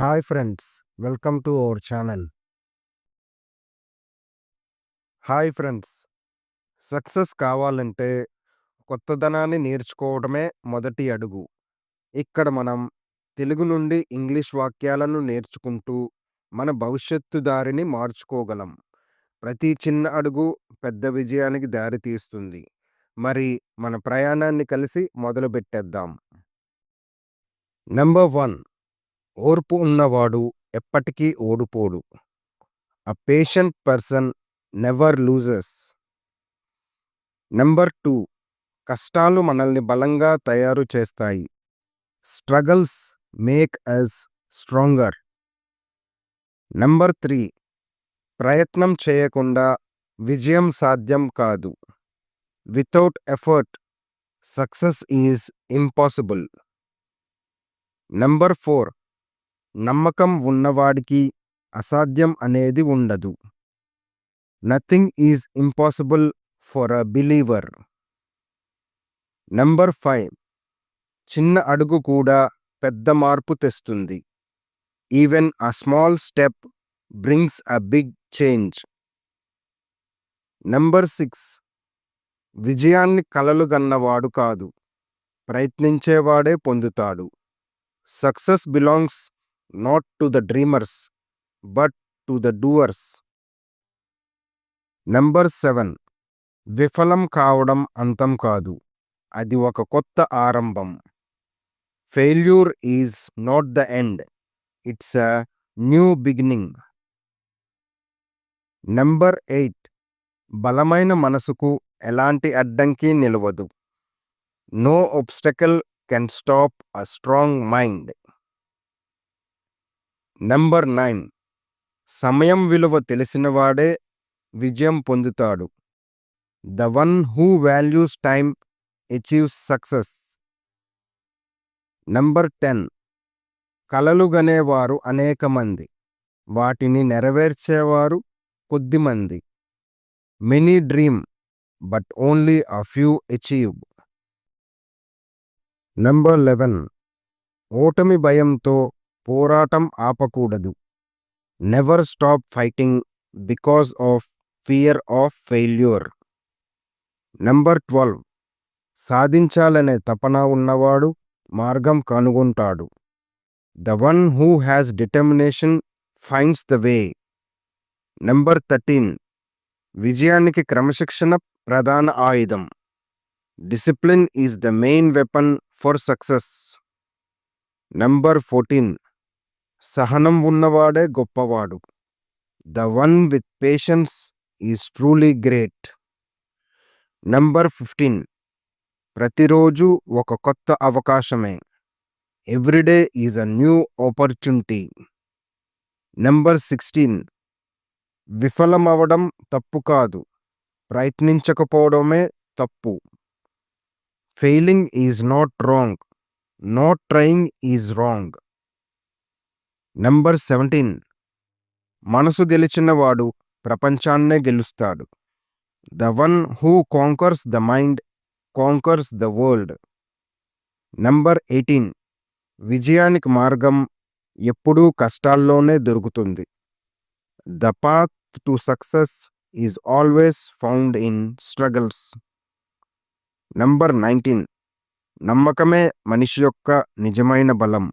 Hi friends welcome to our channel. Hi friends success కావాలంటే కొత్తదనాన్ని నేర్చుకోవడమే మొదటి అడుగు. ఇక్కడ మనం తెలుగు నుండి ఇంగ్లీష్ వాక్యాలను నేర్చుకుంటూ మన భవిష్యత్తు దారిని మార్చుకోగలం. ప్రతి చిన్న అడుగు పెద్ద విజయానికి దారి తీస్తుంది. మరి మన ప్రయాణాన్ని కలిసి మొదలుపెట్టేద్దాం. నెంబర్ వన్ ఓర్పు ఉన్నవాడు ఎప్పటికీ ఓడిపోడు. A patient person never loses number two కష్టాలు మనల్ని బలంగా తయారు చేస్తాయి. Struggles make us stronger number three ప్రయత్నం చేయకుండా విజయం సాధ్యం కాదు. Without effort success is impossible number four నమ్మకం ఉన్నవాడికి అసాధ్యం అనేది ఉండదు. Nothing is impossible for a believer number five చిన్న అడుగు కూడా పెద్ద మార్పు తెస్తుంది. Even a small step brings a big change number six విజయాన్ని కలలు గన్నవాడు కాదు. ప్రయత్నించేవాడే పొందుతాడు. Success belongs not to the dreamers but to the doers number seven విఫలం కావడం అంతం కాదు. అది ఒక కొత్త ఆరంభం. Failure is not the end it's a new beginning number eight బలమైన మనసుకు ఎలాంటి అడ్డంకి నిలవదు. No obstacle can stop a strong mind number nine. సమయం విలువ తెలిసినవాడే విజయం పొందుతాడు. The one who values time achieves success. Number ten. కలలుగనేవారు అనేకమంది అనేక మంది. వాటిని నెరవేర్చేవారు కొద్దిమంది many dream but only a few achieve number eleven. ఓటమి భయంతో పోరాటం ఆపకూడదు. Never stop fighting because of fear of failure number twelve సాధించాలనే తపన ఉన్నవాడు మార్గం కనుగొంటాడు. The one who has determination finds the way number thirteen విజయానికి క్రమశిక్షణ ప్రధాన ఆయుధం. Discipline is the main weapon for success number fourteen సహనం ఉన్నవాడే గొప్పవాడు. The one with patience is truly great. Number fifteen. ప్రతిరోజు ఒక కొత్త అవకాశమే. Everyday is a new opportunity. Number sixteen. విఫలమవడం తప్పు కాదు. ప్రయత్నించకపోవడమే తప్పు. Failing is not wrong. Not trying is wrong. Number seventeen. మనసు గెలిచినవాడు ప్రపంచాన్నే గెలుస్తాడు. The one who conquers the mind conquers the world. Number eighteen. విజయానికి మార్గం ఎప్పుడూ కష్టాల్లోనే దొరుకుతుంది. The path to success is always found in struggles. Number nineteen. నమ్మకమే మనిషి యొక్క నిజమైన బలం.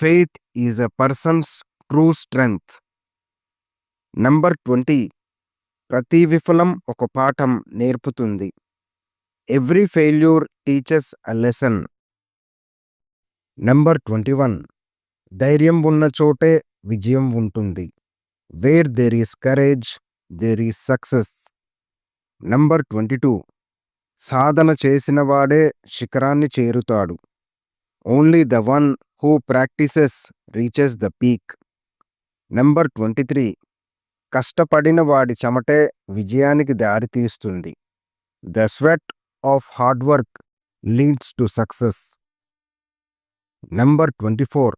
Faith is a person's true strength number twenty ప్రతి విఫలం ఒక పాఠం నేర్పుతుంది. Every failure teachers a lesson number twenty one ధైర్యం ఉన్న చోటే విజయం ఉంటుంది. Where there is courage there is success number twenty two సాధన చేసిన వాడే శిఖరాన్ని చేరుతాడు. Only the one who practises reaches the peak number twenty three కష్టపడిన వాడి చెమటే విజయానికి దారితీస్తుంది the sweat of hard work leads to success number twenty four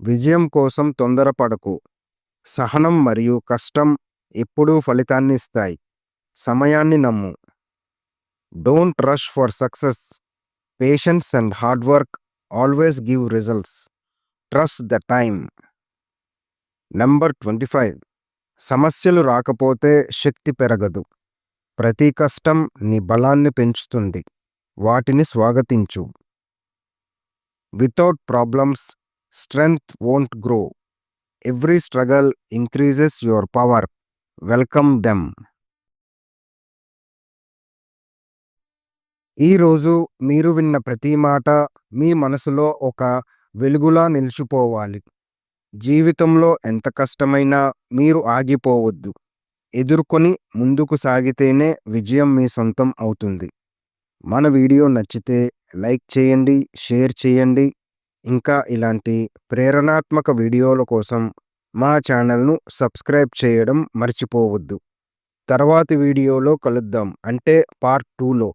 విజయం కోసం తొందరపడకు. సహనం మరియు కష్టం ఎప్పుడూ ఫలితాన్ని ఇస్తాయి. సమయాన్ని నమ్ము. Don't rush for success patience and hard work always give results trust the time number twenty five సమస్యలు రాకపోతే శక్తి పెరగదు. ప్రతి కష్టం నీ బలాన్ని పెంచుతుంది. వాటిని స్వాగతించు. Without problems strength won't grow every struggle increases your power welcome them ఈరోజు మీరు విన్న ప్రతి మాట మీ మనసులో ఒక వెలుగులా నిలిచిపోవాలి. జీవితంలో ఎంత కష్టమైనా మీరు ఆగిపోవద్దు. ఎదుర్కొని ముందుకు సాగితేనే విజయం మీ సొంతం అవుతుంది. మన వీడియో నచ్చితే లైక్ చేయండి షేర్ చేయండి. ఇంకా ఇలాంటి ప్రేరణాత్మక వీడియోల కోసం మా ఛానల్ను సబ్స్క్రైబ్ చేయడం మర్చిపోవద్దు. తర్వాతి వీడియోలో కలుద్దాం. అంటే పార్ట్ టూలో.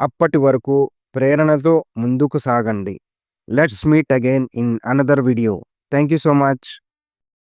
అప్పటి వరకు ప్రేరణతో ముందుకు సాగండి. Let's meet again in another video thank you so much